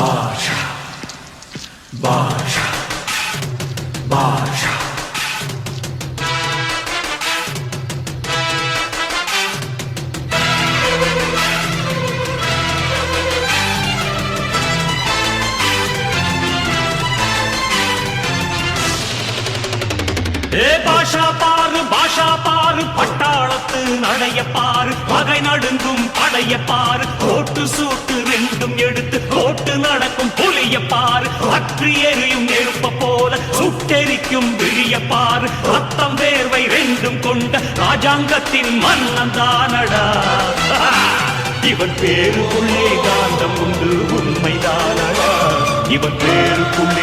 Bağışa. Bağışa. Bağışa. E başa par, başa par, patta படைய பாரு பகை நடுங்கும் படைய பாரு கோட்டு சூட்டு ரெண்டும் எடுத்து கோட்டு நடக்கும் புளிய பாரு பற்றி எரியும் எழுப்ப போல சுட்டெரிக்கும் விழிய பாரு ரத்தம் வேர்வை ரெண்டும் கொண்ட ராஜாங்கத்தின் மன்னன் தானடா இவன் புள்ளே காந்தம் உண்டு உண்மைதானடா இவன் புள்ளி